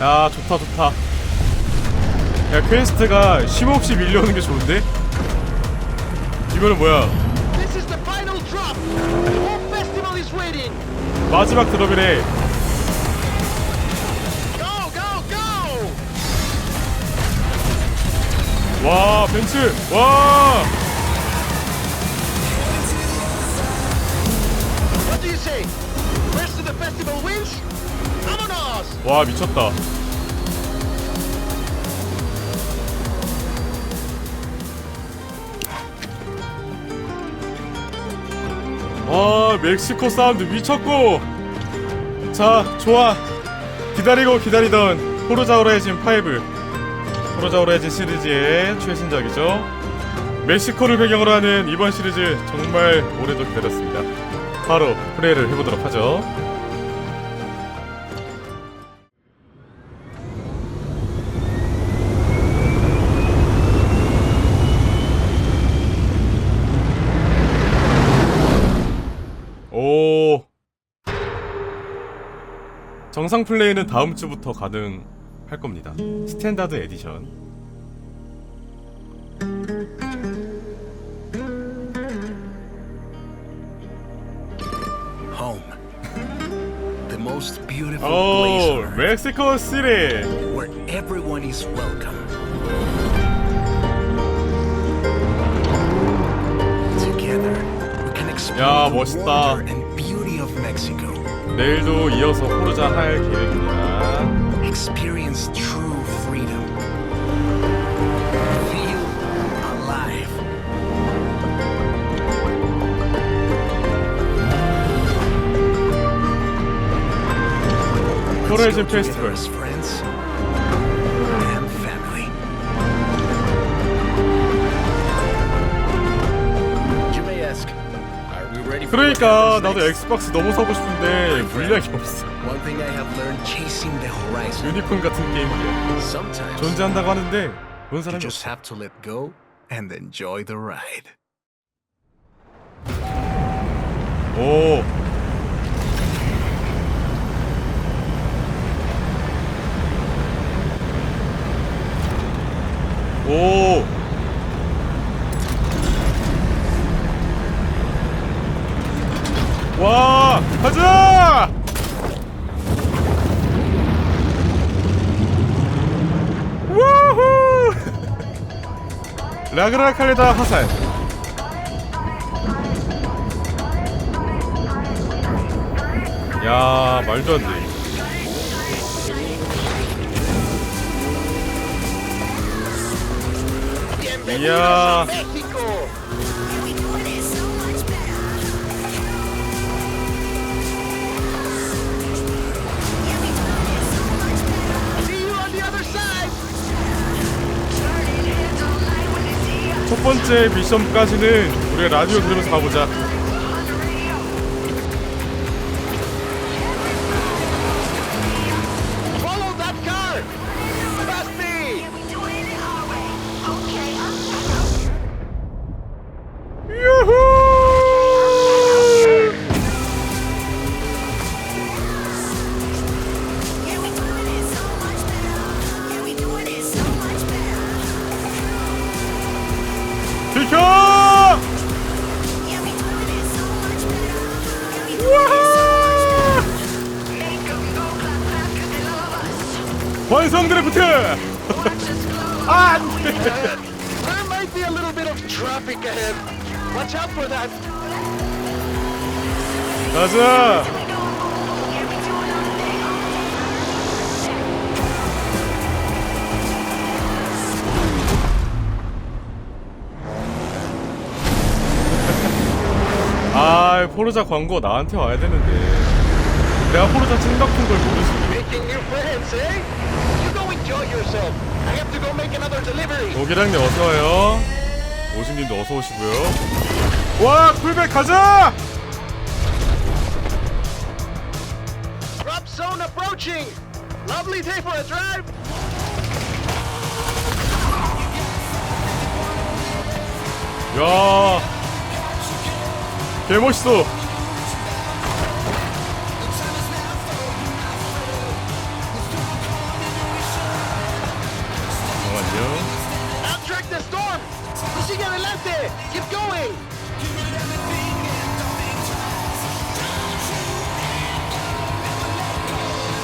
야 좋다 좋다 야 퀘스트가 쉼 없이 밀려오는 게 좋은데? 이거는 뭐야 This is the final drop. The whole festival is waiting. 마지막 드롭이래 Go, go, go! 와 벤츠 와 What do you say? Rest of the festival wins? 와 미쳤다. 와 멕시코 사운드 미쳤고. 자 좋아. 기다리고 기다리던 포르자 오라이즌 5 포르자 오라이즌 시리즈의 최신작이죠. 멕시코를 배경으로 하는 이번 시리즈 정말 오래도 기다렸습니다. 바로 플레이를 해보도록 하죠 정상 플레이는 다음 주부터 가능할 겁니다. 스탠다드 에디션. Home. The most beautiful 오 place on earth, 멕시코 시리. where everyone is welcome. Together, we can explore 야, the 멋있다. wonder and. 내일도 이어서 포르자 할 계획입니다. Experience true freedom. Feel alive. As friends 그러니까 나도? 엑스박스 너무 사고 싶은데 물량이 없어. 유니콘 같은 게임이야. 존재한다고 하는데 본 you 사람이 없어. have to 라그라 칼레다 화살. 야, 말도 안 돼. Bienvenidos Ya. 번째 미션까지는 우리가 라디오 들으면서 가보자. 완성 드래프트! 아, 안 돼! There might be a little bit of traffic ahead. Watch out for that. 가자! 아, 포르자 광고 나한테 와야 되는데. 내가 포르자 찐덕한 걸 모르지. Making new friends, eh? You go enjoy yourself. I have to go make another delivery. 오기랑님 어서 와요. 오진님도 어서 오시고요. 와, 쿨백 가자! Drop zone approaching. Lovely day for a drive. 야, 개 멋있어. Sigue adelante! Keep going!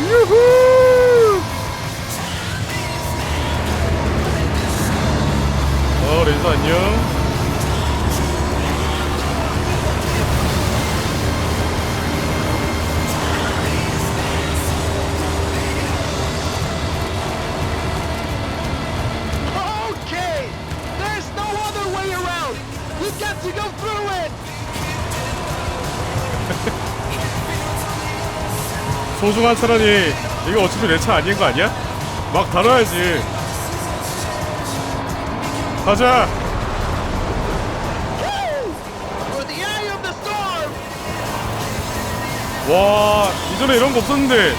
유 소중한 차라니 이거 어차피 내 차 아닌 거 아니야? 막 다뤄야지. 가자. 와 이전에 이런 거 없었는데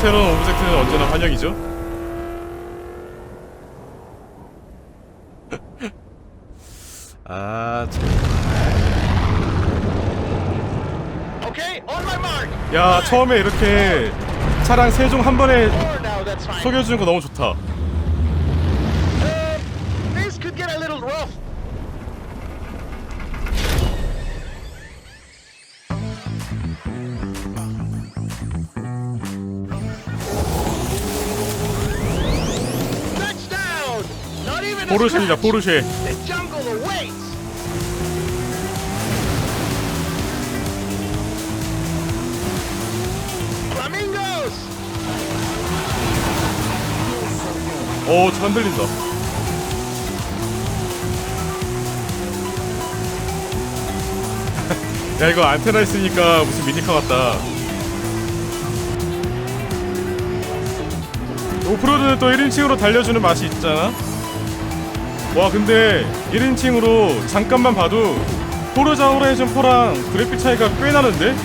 새로운 오브젝트는 언제나 환영이죠. 아, 야 처음에 이렇게 차량 세 종 한 번에. 소개해주는 거 너무 좋다. Uh, 포르쉐입니다. 포르쉐. 오, 차 흔들린다. 야, 이거 안테나 있으니까 무슨 미니카 같다. 오프로드는 또 1인칭으로 달려주는 맛이 있잖아? 와, 근데 1인칭으로 잠깐만 봐도 포르자 호라이즌 4랑 그래픽 차이가 꽤 나는데?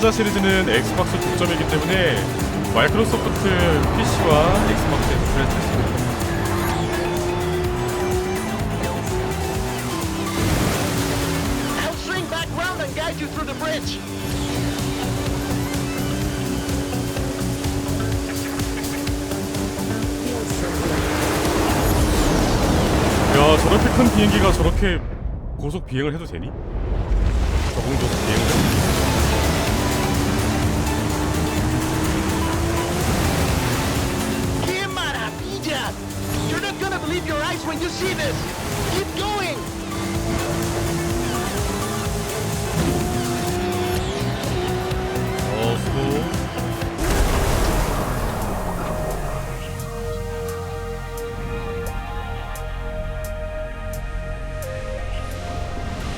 포르자 시리즈는 엑스박스 독점이기 때문에 마이크로소프트 PC와 엑스박스에서 플레이할 수 있습니다. Guide you through the bridge. 야, 저렇게 큰 비행기가 저렇게 고속 비행을 해도 되니? 저공조속 비행을 해도 되니? Believe your eyes when you see this! Keep going! 어, 수고.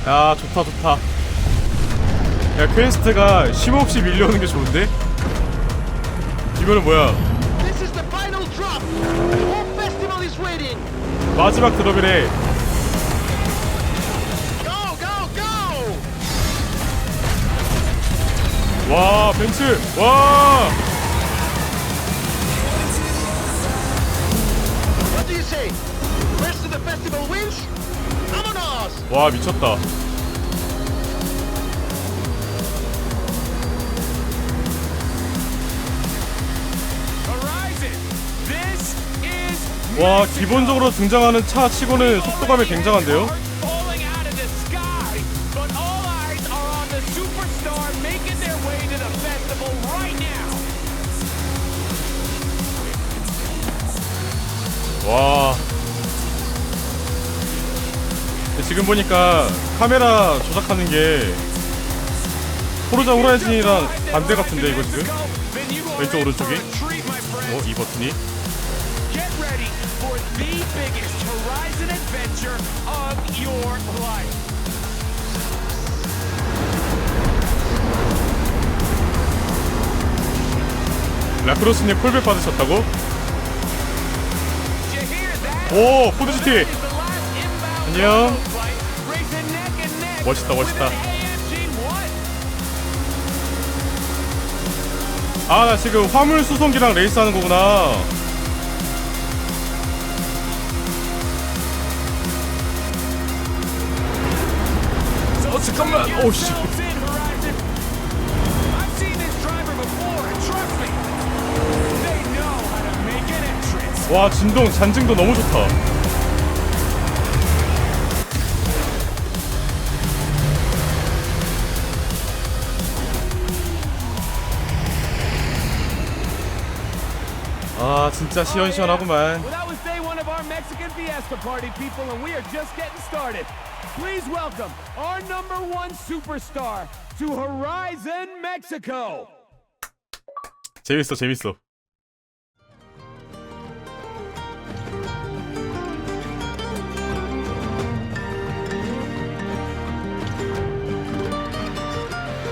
야, 좋다, 좋다. 야, 퀘스트가 쉼없이 밀려오는 게 좋은데? 이거는 뭐야? 마지막 드롭이래. 와, 벤츠! 와! 와, 미쳤다. 와, 기본적으로 등장하는 차 치고는 속도감이 굉장한데요? 와. 지금 보니까 카메라 조작하는 게 포르자 호라이즌이랑 반대 같은데 이거 지금? 왼쪽 오른쪽이? 어, 이 버튼이? Biggest Horizon adventure of your life. 라크로스님 콜백 받으셨다고? 오, 포드 GT! Is the last inbound 안녕. 멋있다 멋있다? 아 나 지금 화물 수송기랑 레이스하는 거구나 잠깐만 an entrance. 와 진동 잔증도 너무 좋다 아 진짜 시원시원하구만 Well, that was day one of our Mexican Fiesta party, people, and we are just getting started. Please welcome our number one superstar to Horizon Mexico. 재밌어 재밌어